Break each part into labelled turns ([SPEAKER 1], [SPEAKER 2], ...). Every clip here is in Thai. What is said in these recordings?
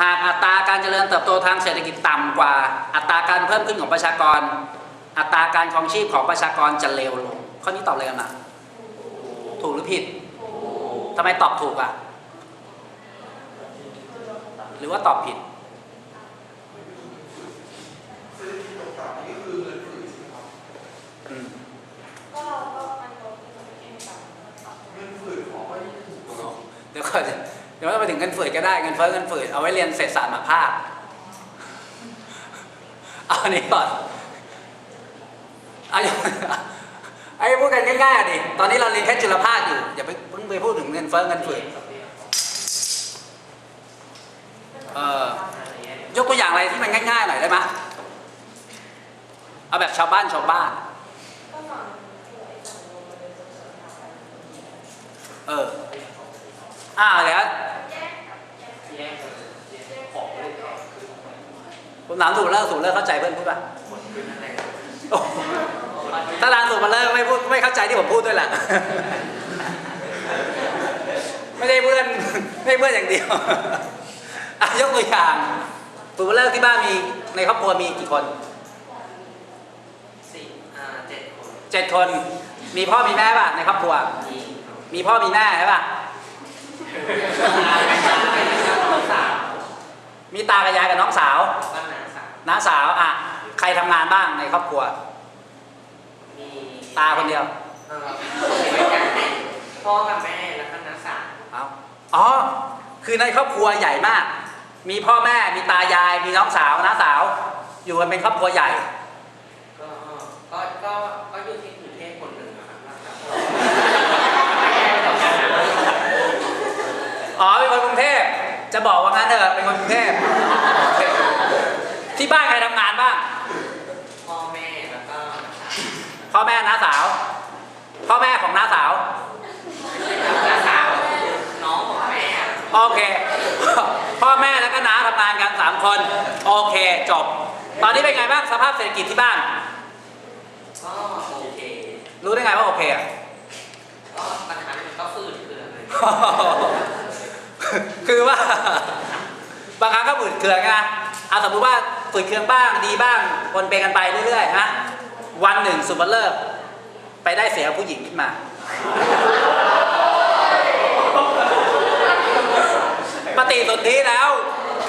[SPEAKER 1] หากอัตราการเจริญเติบโตทางเศรษฐกิจต่ำกว่า อัตราการเพิ่มขึ้นของประชากร อัตราการครองชีพของประชากรจะเลวลงข้อนี้ตอบเลยกันนะถูกหรือผิดทำไมตอบถูกอะ หรือว่าตอบผิดอืม
[SPEAKER 2] ก็ก็มันลดเองแบบ
[SPEAKER 1] เดี๋ยวก่อน เดี๋ยวไม่ต้องไปถึงเงินฝืดก็ได้เงินเฟ้อเงินฝืดเอาไว้เรียนเศรษฐศาสตร์มาภาคเอาอันนี้ก่อนเอาไอ้พูดกันง่ายๆอะดิตอนนี้เราเรียนแค่จุลภาคอยู่อย่าไปเพิ่งไปพูดถึงเงินเฟ้อเงินฝืดเออยกตัวอย่างอะไรที่มันง่ายๆหน่อยได้ไหมเอาแบบชาวบ้านชาวบ้าน
[SPEAKER 2] เอ
[SPEAKER 1] ออ่าเดี๋ยว
[SPEAKER 2] แยก
[SPEAKER 1] ผม ถามถูกเลิกถูกเลิกเข้าใจเพื่อนพูดป่ะโอ้โหถ้าร้านถูกมาเลิกไม่พูดไม่เข้าใจที่ผมพูดด้วยแหละไม่ได้เพื่อนไม่ได้เพื่อนอย่างเดียวอะยกตัวอย่างถูกมาเลิกที่บ้านมีในครอบครัวมีกี่คน
[SPEAKER 3] สี่อ่าเจ็ดคน
[SPEAKER 1] เจ็ดคน มีพ่อมีแม่ป่ะในครอบครัว
[SPEAKER 3] มี
[SPEAKER 1] มีพ่อมีแม่ใช่ป่ะ
[SPEAKER 3] น้องสาว
[SPEAKER 1] มีตากับยายกับน้องสาว
[SPEAKER 3] บ้า นน้าสาว
[SPEAKER 1] น้าสาวอะใครทำงานบ้างในครอบครัว
[SPEAKER 3] มี
[SPEAKER 1] ตาคนเดียว
[SPEAKER 3] เออไม่อยากให้พ่อกับแม่แล้วก็น้าสาว
[SPEAKER 1] เอาอ๋อคือในครอบครัวใหญ่มาก มีพ่อแม่มีตายายมีน้องสาวน้าสาว อยู่กันเป็นครอบครัวใหญ่
[SPEAKER 3] ก็ก็ก็ก็อยู่ที่กรุงเทพคนหนึ่งนะครับน้าสาว
[SPEAKER 1] อ๋อเป็นคนกรุงเทพจะบอกว่างั้นเถอะเป็นคนกรุงเทพโอเค ที่บ้านใครทำงานบ้าง
[SPEAKER 3] พ่อแม่แล้วก็
[SPEAKER 1] พ่อแม่น้าสาว พ่อแม่ของน้าสาว
[SPEAKER 3] น้าสาวน้องของแม่
[SPEAKER 1] โอเค พ่อแม่แล้วก็น้าทำงานกันสามคน โอเค จบ ตอนนี้เป็นไงบ้างสภาพเศรษฐกิจที่บ้าน
[SPEAKER 3] ก็โอเค
[SPEAKER 1] รู้ได้ไงว่าโอเคอะ
[SPEAKER 3] ก็บางครั้งมันก็ฝืดเคืองเลย
[SPEAKER 1] คือว่า บางครั้งก็ฝืดเคืองนะเอาสมมติว่าฝื ดเครื่องบ้างดีบ้างคนเป็นกันไปเรื่อยๆฮะวันหนึ่งสุภเลิกไปได้เสียผู้หญิงขึ้นมา ปฏิสนธิแล้ว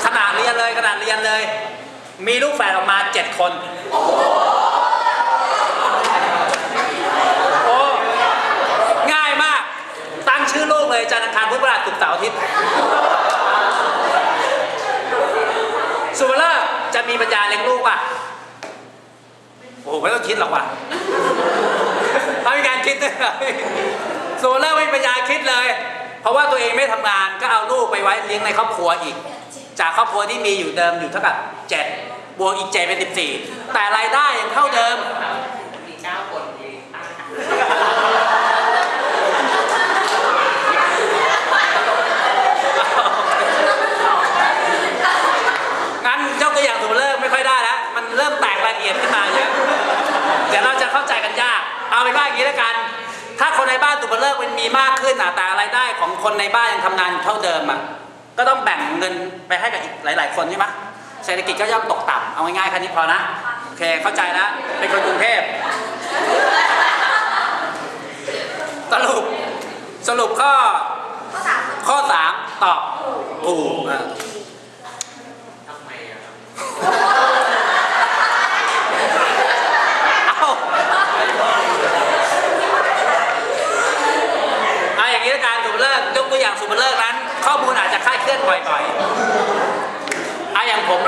[SPEAKER 1] ขนาดเรียนเลยขนาดเรียนเลย มีลูกแฝดออกมาเจ็ดคน โอ้ ง่ายมาก ตั้งชื่อลูกเลยจันทร์อังคารพุธพฤหัสศุกร์เสาร์อาทิตย์ สุภเลิกจะมีปัญญาเลี้ยงลูกป่ะ โอ้โห ไม่ต้องคิดหรอกว่ะถ้ามีการคิดด้วยเหรอสุภเลิกไม่ปัญญาคิดเลย เพราะว่าตัวเองไม่ทำงานก็เอาลูกไปไว้เลี้ยงในครอบครัวอีก จากครอบครัวที่มีอยู่เดิมอยู่เท่ากับเจ็ดบวกอีกเจ็ดเป็นสิบสี่แต่รายได้ยังเท่าเดิม
[SPEAKER 3] มีเก้าคนย
[SPEAKER 1] กตัวอย่างสุภเลิกไม่ค่อยได้แล้ว มันเริ่มแตกรายละเอียดขึ้นมาเยอะเดี๋ยวเราจะเข้าใจกันยาก เป็นว่าอย่างนี้แล้วกัน ถ้าคนในบ้านตุบเลิกมันมีมากขึ้นอะแต่รายได้ของคนในบ้านยังทำงานเท่าเดิมอะก็ต้องแบ่งเงินไปให้กับอีกหลาย ๆ คนใช่ไหมเศรษฐกิจก็ย่อมตกต่ำเอาง่ายๆแค่นี้พอนะโอเคเข้าใจแล้วเป็นคนกรุงเทพสรุปสรุปข้อ
[SPEAKER 2] ก็สาม
[SPEAKER 1] ข้อสามตอบถูกอะ
[SPEAKER 3] ทำไมอะครับ
[SPEAKER 1] เอาเอาอย่างนี้ละกันสุภเลิกยกตัวอย่างสุภเลิกนั้น ข้อมูลอาจจะคลาดเคลื่อนบ่อยๆ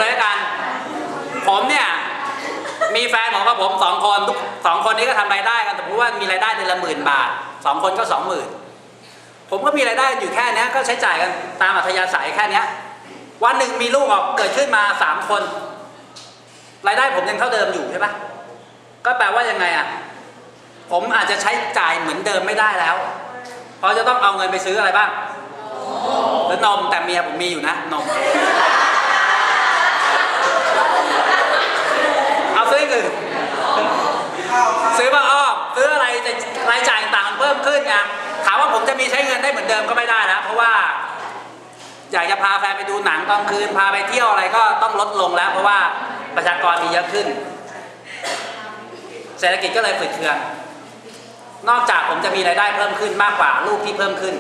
[SPEAKER 1] เอาอย่างผมเลยละกัน ผมเนี่ย มีแฟนของกับผมสองคนทุกสองคนนี้ก็ทำรายได้กันสมมติว่ามีรายได้เดือนละหมื่นบาทสองคนก็สองหมื่นผมก็มีรายได้อยู่แค่นี้ก็ใช้จ่ายกันตามอัธยาศัยแค่เนี้ยวันหนึ่งมีลูกออกเกิดขึ้นมาสามคน รายได้ผมยังเท่าเดิมอยู่ใช่ปะก็แปลว่ายังไงอะผมอาจจะใช้จ่ายเหมือนเดิมไม่ได้แล้ว เพราะจะต้องเอาเงินไปซื้ออะไรบ้างหรือนมแต่เมียผมมีอยู่นะนม เอาซื้ออย่างอื่น ซื้อมาอ้อมซื้ออะไรจะรายจ่ายต่างๆเพิ่มขึ้นไงถามว่าผมจะมีใช้เงินได้เหมือนเดิมก็ไม่ได้แล้วเพราะว่าอยากจะพาแฟนไปดูหนังกลางคืนพาไปเที่ยวอะไรก็ต้องลดลงแล้ว เพราะว่าประชากรมีเยอะขึ้น เศรษฐกิจก็เลยฝืดเคือง นอกจากผมจะมีรายได้เพิ่มขึ้นมากกว่าลูกที่เพิ่มขึ้น